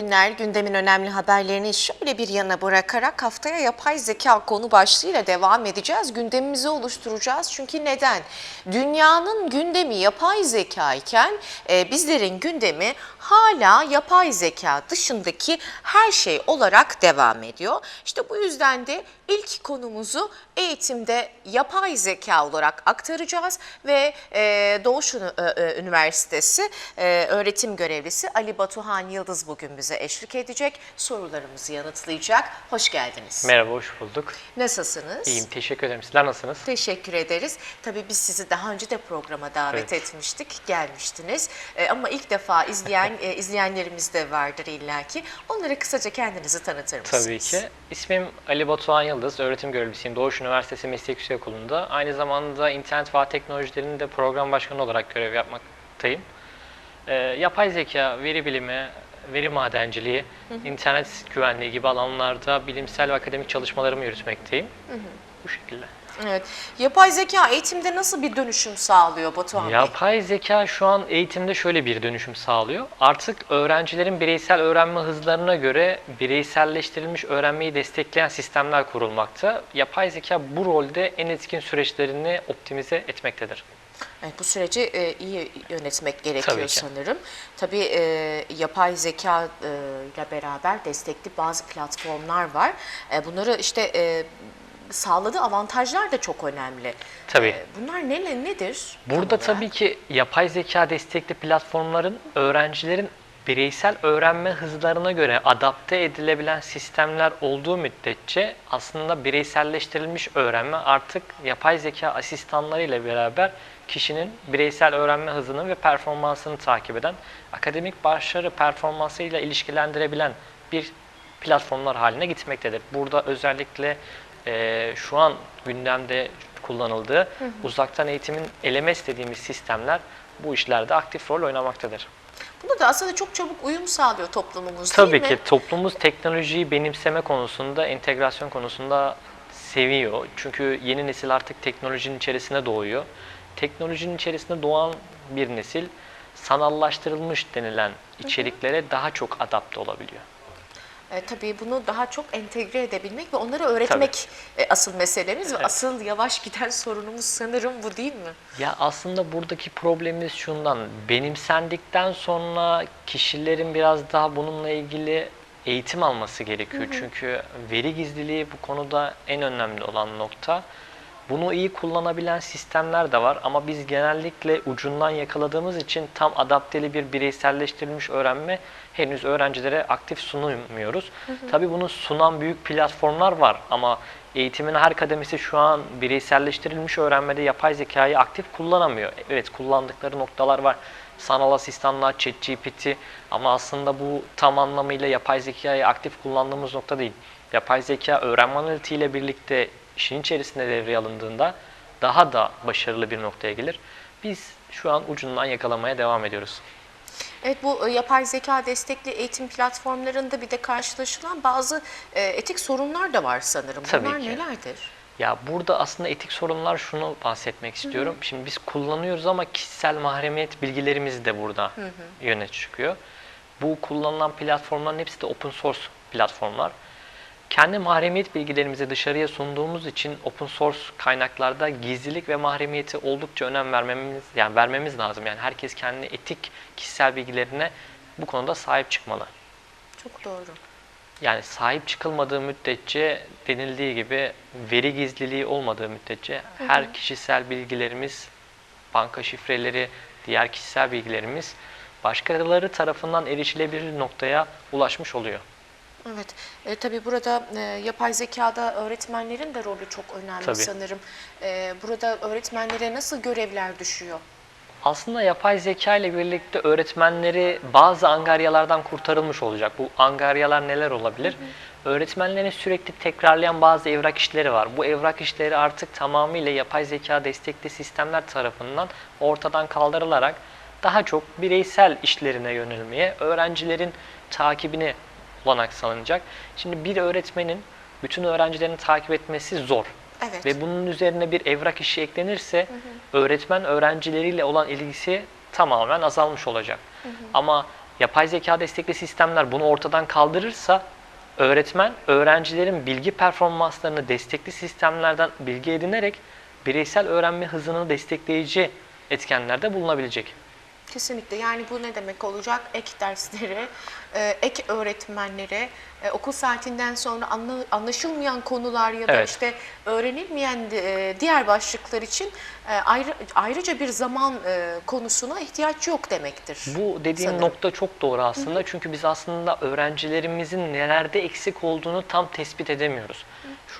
günler. Gündemin önemli haberlerini şöyle bir yana bırakarak haftaya yapay zeka konu başlığıyla devam edeceğiz. Gündemimizi oluşturacağız. Çünkü neden? Dünyanın gündemi yapay zeka iken e, bizlerin gündemi hala yapay zeka dışındaki her şey olarak devam ediyor. İşte bu yüzden de ilk konumuzu eğitimde yapay zeka olarak aktaracağız ve e, Doğuş e, e, Üniversitesi e, öğretim görevlisi Ali Batuhan Yıldız bugün bize eşlik edecek. Sorularımızı yanıtlayacak. Hoş geldiniz. Merhaba, hoş bulduk. Nasılsınız? İyiyim, teşekkür ederim. Sizler nasılsınız? Teşekkür ederiz. Tabii biz sizi daha önce de programa davet Evet. etmiştik, gelmiştiniz. E, ama ilk defa izleyen e, izleyenlerimiz de vardır illaki. Onlara kısaca kendinizi tanıtır mısınız? Tabii ki. İsmim Ali Batuhan Yıldız, öğretim görevlisiyim Doğuş Üniversitesi Meslek Yüksekokulu'nda. Aynı zamanda internet ve ağ teknolojilerinde program başkanı olarak görev yapmaktayım. Ee, yapay zeka, veri bilimi, veri madenciliği, internet güvenliği gibi alanlarda bilimsel ve akademik çalışmalarımı yürütmekteyim. Bu şekilde. Evet. Yapay zeka eğitimde nasıl bir dönüşüm sağlıyor Batuhan Bey? Yapay zeka şu an eğitimde şöyle bir dönüşüm sağlıyor. Artık öğrencilerin bireysel öğrenme hızlarına göre bireyselleştirilmiş öğrenmeyi destekleyen sistemler kurulmakta. Yapay zeka bu rolde en etkin süreçlerini optimize etmektedir. Evet, bu süreci e, iyi yönetmek gerekiyor Tabii ki. sanırım. Tabii e, yapay zeka e, ile beraber destekli bazı platformlar var. E, bunları işte e, sağladığı avantajlar da çok önemli. Tabii. E, bunlar ne nedir? Burada tabii ki yapay zeka destekli platformların öğrencilerin bireysel öğrenme hızlarına göre adapte edilebilen sistemler olduğu müddetçe aslında bireyselleştirilmiş öğrenme artık yapay zeka asistanları ile beraber kişinin bireysel öğrenme hızını ve performansını takip eden, akademik başarı performansıyla ilişkilendirebilen bir platformlar haline gitmektedir. Burada özellikle e, şu an gündemde kullanıldığı uzaktan eğitimin LMS dediğimiz sistemler bu işlerde aktif rol oynamaktadır. Bunda da aslında çok çabuk uyum sağlıyor toplumumuz Tabii değil ki mi? toplumumuz teknolojiyi benimseme konusunda, entegrasyon konusunda seviyor. Çünkü yeni nesil artık teknolojinin içerisine doğuyor. Teknolojinin içerisinde doğan bir nesil sanallaştırılmış denilen içeriklere daha çok adapte olabiliyor. E, tabii bunu daha çok entegre edebilmek ve onları öğretmek e, asıl meselemiz ve Evet. asıl yavaş giden sorunumuz sanırım bu değil mi? Ya aslında buradaki problemimiz şundan. Benimsendikten sonra kişilerin biraz daha bununla ilgili eğitim alması gerekiyor. Çünkü veri gizliliği bu konuda en önemli olan nokta. Bunu iyi kullanabilen sistemler de var ama biz genellikle ucundan yakaladığımız için tam adapteli bir bireyselleştirilmiş öğrenme henüz öğrencilere aktif sunmuyoruz. Tabii bunu sunan büyük platformlar var ama eğitimin her kademesi şu an bireyselleştirilmiş öğrenmede yapay zekayı aktif kullanamıyor. Evet kullandıkları noktalar var. Sanal asistanlar, ChatGPT ama aslında bu tam anlamıyla yapay zekayı aktif kullandığımız nokta değil. Yapay zeka öğrenme analitiği ile birlikte işin içerisinde devreye alındığında daha da başarılı bir noktaya gelir. Biz şu an ucundan yakalamaya devam ediyoruz. Evet bu e, yapay zeka destekli eğitim platformlarında bir de karşılaşılan bazı e, etik sorunlar da var sanırım. Tabii Bunlar ki. nelerdir? Ya burada aslında etik sorunlar şunu bahsetmek istiyorum. Şimdi biz kullanıyoruz ama kişisel mahremiyet bilgilerimiz de burada yöne çıkıyor. Bu kullanılan platformların hepsi de open source platformlar. Kendi mahremiyet bilgilerimizi dışarıya sunduğumuz için open source kaynaklarda gizlilik ve mahremiyeti oldukça önem vermemiz yani vermemiz lazım. Yani herkes kendi etik kişisel bilgilerine bu konuda sahip çıkmalı. Çok doğru. Yani sahip çıkılmadığı müddetçe denildiği gibi veri gizliliği olmadığı müddetçe her kişisel bilgilerimiz, banka şifreleri, diğer kişisel bilgilerimiz başkaları tarafından erişilebilir noktaya ulaşmış oluyor. Evet. E, tabii burada e, yapay zekada öğretmenlerin de rolü çok önemli Tabii. sanırım. E, burada öğretmenlere nasıl görevler düşüyor? Aslında yapay zeka ile birlikte öğretmenleri bazı angaryalardan kurtarılmış olacak. Bu angaryalar neler olabilir? Öğretmenlerin sürekli tekrarlayan bazı evrak işleri var. Bu evrak işleri artık tamamıyla yapay zeka destekli sistemler tarafından ortadan kaldırılarak daha çok bireysel işlerine yönelmeye, öğrencilerin takibine olanak sağlanacak. Şimdi bir öğretmenin bütün öğrencilerini takip etmesi zor. Evet. Ve bunun üzerine bir evrak işi eklenirse öğretmen öğrencileriyle olan ilgisi tamamen azalmış olacak. Ama Yapay zeka destekli sistemler bunu ortadan kaldırırsa öğretmen öğrencilerin bilgi performanslarını destekli sistemlerden bilgi edinerek bireysel öğrenme hızını destekleyici etkenlerde bulunabilecek. Kesinlikle yani bu ne demek olacak? Ek derslere, e, ek öğretmenlere, e, okul saatinden sonra anla- anlaşılmayan konular ya da Evet. işte öğrenilmeyen e, diğer başlıklar için ayrı, ayrıca bir zaman konusuna ihtiyaç yok demektir. Bu dediğin sanırım. nokta çok doğru aslında. Çünkü biz aslında öğrencilerimizin nelerde eksik olduğunu tam tespit edemiyoruz.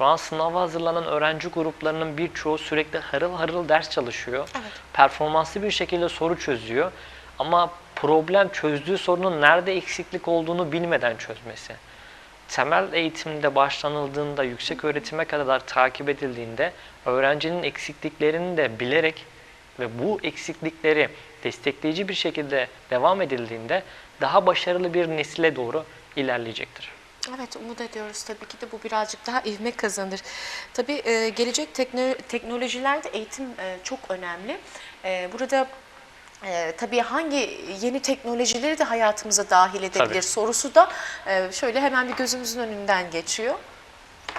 Şu an sınava hazırlanan öğrenci gruplarının birçoğu sürekli harıl harıl ders çalışıyor. Evet. Performanslı bir şekilde soru çözüyor. Ama problem çözdüğü sorunun nerede eksiklik olduğunu bilmeden çözmesi. Temel eğitimde başlanıldığında, yüksek öğretime kadar takip edildiğinde öğrencinin eksikliklerini de bilerek ve bu eksiklikleri destekleyici bir şekilde devam edildiğinde daha başarılı bir nesile doğru ilerleyecektir. Evet umut ediyoruz tabii ki de bu birazcık daha ivme kazanır. Tabii e, gelecek tekno- teknolojilerde eğitim e, çok önemli. E, burada e, tabii hangi yeni teknolojileri de hayatımıza dahil edebilir Tabii. sorusu da e, şöyle hemen bir gözümüzün önünden geçiyor.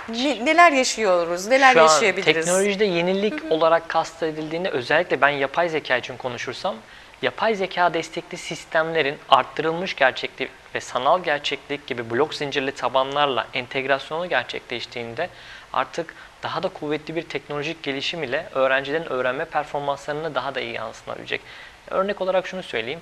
Ne- neler yaşıyoruz, neler Şu an yaşayabiliriz? teknolojide yenilik olarak kastedildiğinde özellikle ben yapay zeka için konuşursam yapay zeka destekli sistemlerin arttırılmış gerçeklik ve sanal gerçeklik gibi blok zincirli tabanlarla entegrasyonu gerçekleştiğinde artık daha da kuvvetli bir teknolojik gelişim ile öğrencilerin öğrenme performanslarını daha da iyi yansıtabilecek. Örnek olarak şunu söyleyeyim.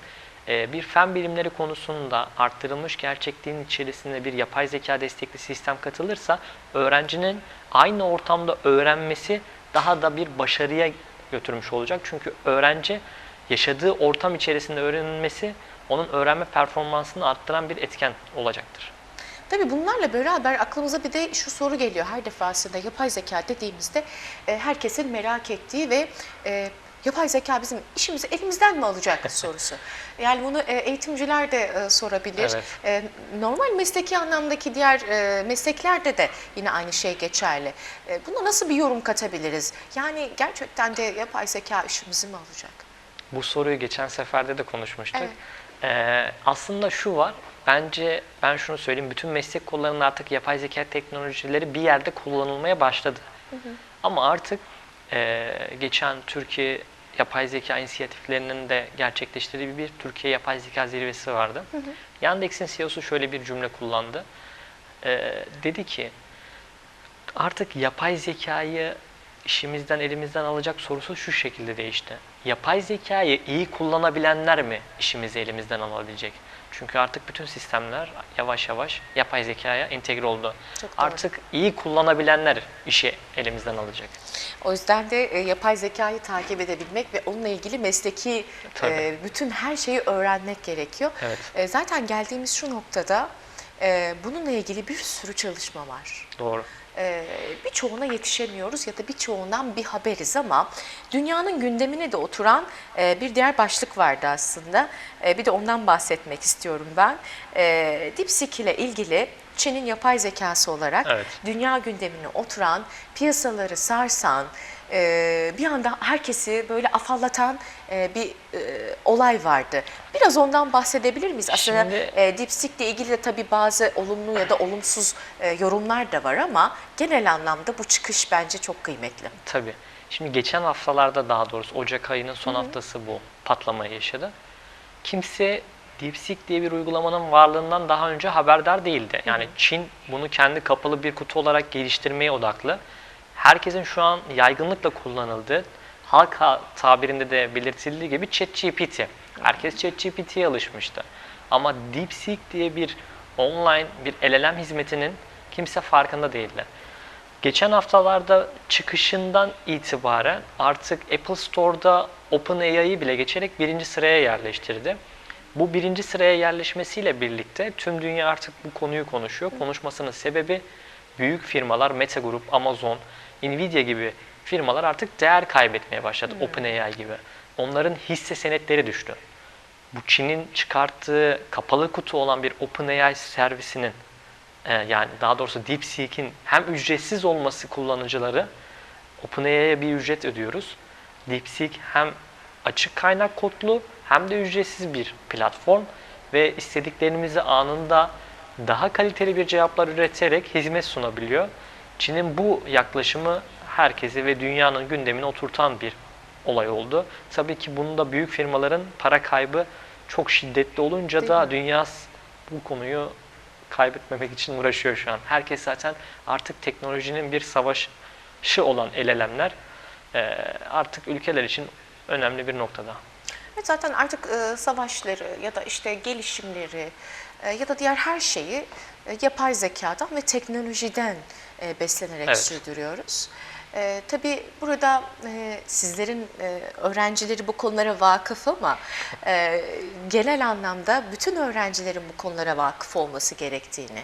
Ee, Bir fen bilimleri konusunda arttırılmış gerçekliğin içerisinde bir yapay zeka destekli sistem katılırsa öğrencinin aynı ortamda öğrenmesi daha da bir başarıya götürmüş olacak. Çünkü öğrenci yaşadığı ortam içerisinde öğrenilmesi onun öğrenme performansını arttıran bir etken olacaktır. Tabii bunlarla beraber aklımıza bir de şu soru geliyor her defasında yapay zeka dediğimizde e, herkesin merak ettiği ve e, yapay zeka bizim işimizi elimizden mi alacak sorusu. Yani bunu e, eğitimciler de sorabilir. Evet. Normal mesleki anlamdaki diğer mesleklerde de yine aynı şey geçerli. Buna nasıl bir yorum katabiliriz? Yani gerçekten de yapay zeka işimizi mi alacak? Bu soruyu geçen seferde de konuşmuştuk. Evet. Ee, aslında şu var, bence ben şunu söyleyeyim, bütün meslek kollarında artık yapay zeka teknolojileri bir yerde kullanılmaya başladı. Ama artık e, geçen Türkiye yapay zeka inisiyatiflerinin de gerçekleştirdiği bir Türkiye Yapay Zeka Zirvesi vardı. Yandex'in CEO'su şöyle bir cümle kullandı. Ee, dedi ki, artık yapay zekayı işimizden elimizden alacak sorusu şu şekilde değişti. Yapay zekayı iyi kullanabilenler mi işimizi elimizden alabilecek? Çünkü artık bütün sistemler yavaş yavaş yapay zekaya entegre oldu. Artık iyi kullanabilenler işi elimizden alacak. O yüzden de e, yapay zekayı takip edebilmek ve onunla ilgili mesleki Tabii. e, bütün her şeyi öğrenmek gerekiyor. Evet. E, zaten geldiğimiz şu noktada bununla ilgili bir sürü çalışma var. Doğru. E, birçoğuna yetişemiyoruz ya da birçoğundan bir haberiz ama dünyanın gündemine de oturan e, bir diğer başlık vardı aslında. E, bir de ondan bahsetmek istiyorum ben. E, DeepSeek ile ilgili Çin'in yapay zekası olarak Evet. dünya gündemine oturan, piyasaları sarsan, e, bir anda herkesi böyle afallatan e, bir e, olay vardı. Biraz ondan bahsedebilir miyiz? Aslında Şimdi- e, DeepSeek ile ilgili de tabii bazı olumlu ya da olumsuz e, yorumlar da var ama genel anlamda bu çıkış bence çok kıymetli. Tabii. Şimdi geçen haftalarda daha doğrusu Ocak ayının son haftası bu patlamayı yaşadı. Kimse DeepSeek diye bir uygulamanın varlığından daha önce haberdar değildi. Yani Çin bunu kendi kapalı bir kutu olarak geliştirmeye odaklı. Herkesin şu an yaygınlıkla kullanıldığı, halk ha- tabirinde de belirtildiği gibi ChatGPT. Herkes ChatGPT'ye alışmıştı. Ama DeepSeek diye bir online bir LLM hizmetinin kimse farkında değildi. Geçen haftalarda çıkışından itibaren artık Apple Store'da OpenAI'yi bile geçerek birinci sıraya yerleştirdi. Bu birinci sıraya yerleşmesiyle birlikte tüm dünya artık bu konuyu konuşuyor. Konuşmasının sebebi büyük firmalar Meta Group, Amazon, Nvidia gibi firmalar artık değer kaybetmeye başladı OpenAI gibi. Onların hisse senetleri düştü. Bu Çin'in çıkarttığı kapalı kutu olan bir OpenAI servisinin e, yani daha doğrusu DeepSeek'in hem ücretsiz olması kullanıcıları OpenAI'ye bir ücret ödüyoruz. DeepSeek hem açık kaynak kodlu hem de ücretsiz bir platform ve istediklerimizi anında daha kaliteli bir cevaplar üreterek hizmet sunabiliyor. Çin'in bu yaklaşımı herkesi ve dünyanın gündemine oturtan bir olay oldu. Tabii ki bunda büyük firmaların para kaybı çok şiddetli olunca Değil da mi? dünya bu konuyu kaybetmemek için uğraşıyor şu an. Herkes zaten artık teknolojinin bir savaşı olan el elemler artık ülkeler için önemli bir noktada. Evet, zaten artık e, savaşları ya da işte gelişimleri e, ya da diğer her şeyi e, yapay zekadan ve teknolojiden e, beslenerek Evet. sürdürüyoruz. E, tabii burada e, sizlerin e, öğrencileri bu konulara vakıf ama e, genel anlamda bütün öğrencilerin bu konulara vakıf olması gerektiğini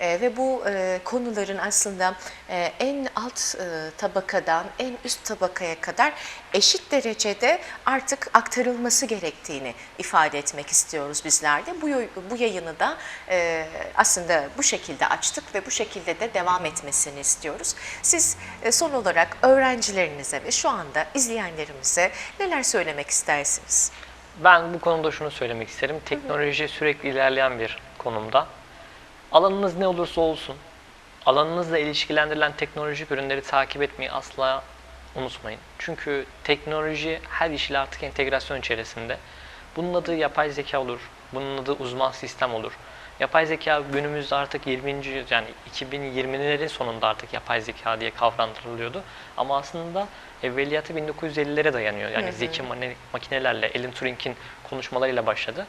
e, ve bu e, konuların aslında e, en alt e, tabakadan en üst tabakaya kadar eşit derecede artık aktarılması gerektiğini ifade etmek istiyoruz bizler de. Bu, bu yayını da aslında bu şekilde açtık ve bu şekilde de devam etmesini istiyoruz. Siz son olarak öğrencilerinize ve şu anda izleyenlerimize neler söylemek istersiniz? Ben bu konuda şunu söylemek isterim. Teknoloji sürekli ilerleyen bir konumda. Alanınız ne olursa olsun, alanınızla ilişkilendirilen teknolojik ürünleri takip etmeyi asla unutmayın. Çünkü teknoloji her işle artık entegrasyon içerisinde. Bunun adı yapay zeka olur, bunun adı uzman sistem olur. Yapay zeka günümüzde artık 20. yüz- yani 2020'lerin sonunda artık yapay zeka diye kavramlandırılıyordu. Ama aslında evveliyatı 1950'lere dayanıyor. Yani zeki mane- makinelerle, Alan Turing'in konuşmalarıyla başladı.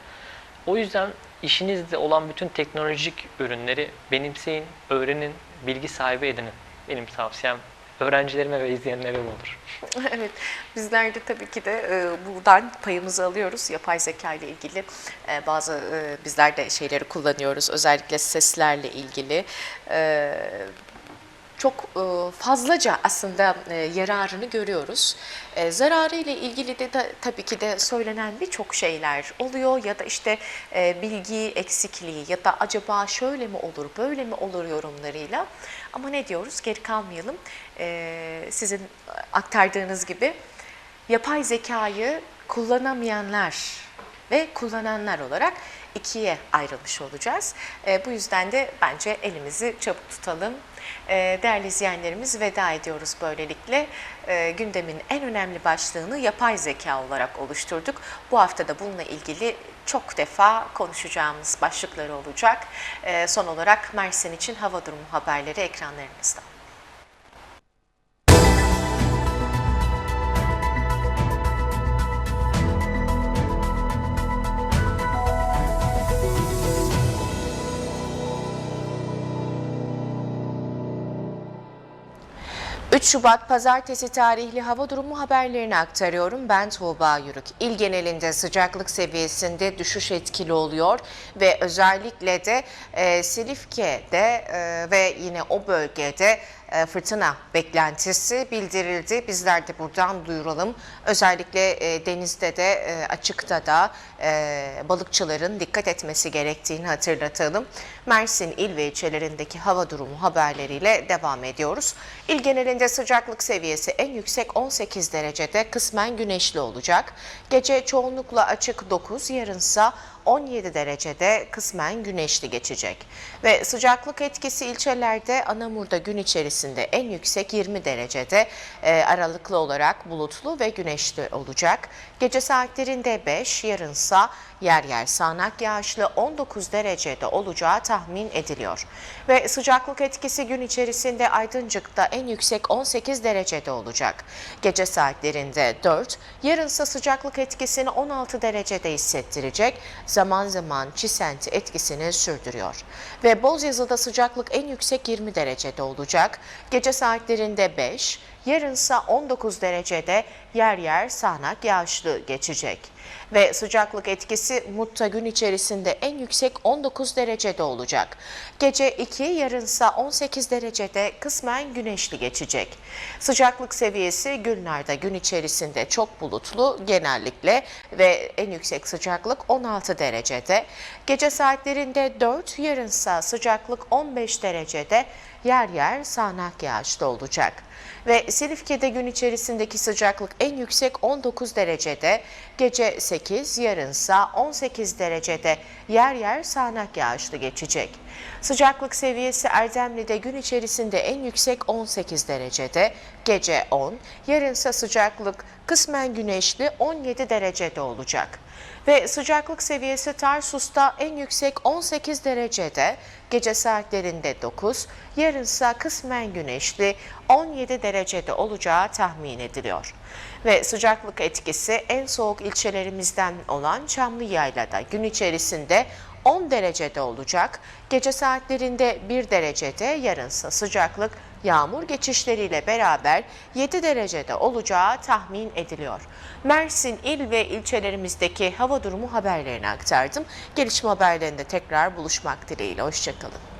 O yüzden işinizde olan bütün teknolojik ürünleri benimseyin, öğrenin, bilgi sahibi edinin. Benim tavsiyem öğrencilerime ve izleyenlere olur. Evet, bizler de tabii ki de e, buradan payımızı alıyoruz. Yapay zeka ile ilgili e, bazı e, bizler de şeyleri kullanıyoruz. Özellikle seslerle ilgili. E, çok e, fazlaca aslında e, yararını görüyoruz. E, zararı ile ilgili de, de tabii ki de söylenen birçok şeyler oluyor ya da işte bilgi eksikliği ya da acaba şöyle mi olur, böyle mi olur yorumlarıyla. Ama ne diyoruz? Geri kalmayalım. Sizin aktardığınız gibi yapay zekayı kullanamayanlar ve kullananlar olarak ikiye ayrılmış olacağız. E, bu yüzden de bence elimizi çabuk tutalım. E, değerli izleyenlerimiz veda ediyoruz böylelikle. E, gündemin en önemli başlığını yapay zeka olarak oluşturduk. Bu hafta da bununla ilgili çok defa konuşacağımız başlıkları olacak. E, son olarak Mersin için hava durumu haberleri ekranlarınızda. ...3 Şubat Pazartesi tarihli hava durumu haberlerini aktarıyorum. Ben Tuğba Yürük. İl genelinde sıcaklık seviyesinde düşüş etkili oluyor ve özellikle de e, Silifke'de e, ve yine o bölgede fırtına beklentisi bildirildi. Bizler de buradan duyuralım. Özellikle e, denizde de e, açıkta da e, balıkçıların dikkat etmesi gerektiğini hatırlatalım. Mersin il ve ilçelerindeki hava durumu haberleriyle devam ediyoruz. İl genelinde sıcaklık seviyesi en yüksek 18 derecede kısmen güneşli olacak. Gece çoğunlukla açık 9, yarınsa 17 derecede kısmen güneşli geçecek. Ve sıcaklık etkisi ilçelerde Anamur'da gün içerisinde en yüksek 20 derecede e, aralıklı olarak bulutlu ve güneşli olacak. Gece saatlerinde 5, yarınsa yer yer sağanak yağışlı 19 derecede olacağı tahmin ediliyor. Ve sıcaklık etkisi gün içerisinde Aydıncık'ta en yüksek 18 derecede olacak. Gece saatlerinde 4, yarınsa sıcaklık etkisini 16 derecede hissettirecek. Zaman zaman çisenti etkisini sürdürüyor. Ve Bozyazı'da sıcaklık en yüksek 20 derecede olacak. Gece saatlerinde 5, yarınsa 19 derecede yer yer sağanak yağışlı geçecek. Ve sıcaklık etkisi Mut'ta gün içerisinde en yüksek 19 derecede olacak. Gece 2, yarınsa 18 derecede kısmen güneşli geçecek. Sıcaklık seviyesi günlerde gün içerisinde çok bulutlu genellikle ve en yüksek sıcaklık 16 derecede. Gece saatlerinde 4, yarınsa sıcaklık 15 derecede yer yer sağanak yağışlı olacak. Ve Silifke'de gün içerisindeki sıcaklık en yüksek 19 derecede, gece 8, yarınsa 18 derecede yer yer sağanak yağışlı geçecek. Sıcaklık seviyesi Erdemli'de gün içerisinde en yüksek 18 derecede, gece 10, yarınsa sıcaklık kısmen güneşli 17 derecede olacak. Ve sıcaklık seviyesi Tarsus'ta en yüksek 18 derecede, gece saatlerinde 9, yarınsa kısmen güneşli 17 derecede olacağı tahmin ediliyor. Ve sıcaklık etkisi en soğuk ilçelerimizden olan Çamlıyayla'da gün içerisinde 10 derecede olacak. Gece saatlerinde 1 derecede, yarınsa sıcaklık yağmur geçişleriyle beraber 7 derecede olacağı tahmin ediliyor. Mersin il ve ilçelerimizdeki hava durumu haberlerini aktardım. Gelişme haberlerinde tekrar buluşmak dileğiyle. Hoşçakalın.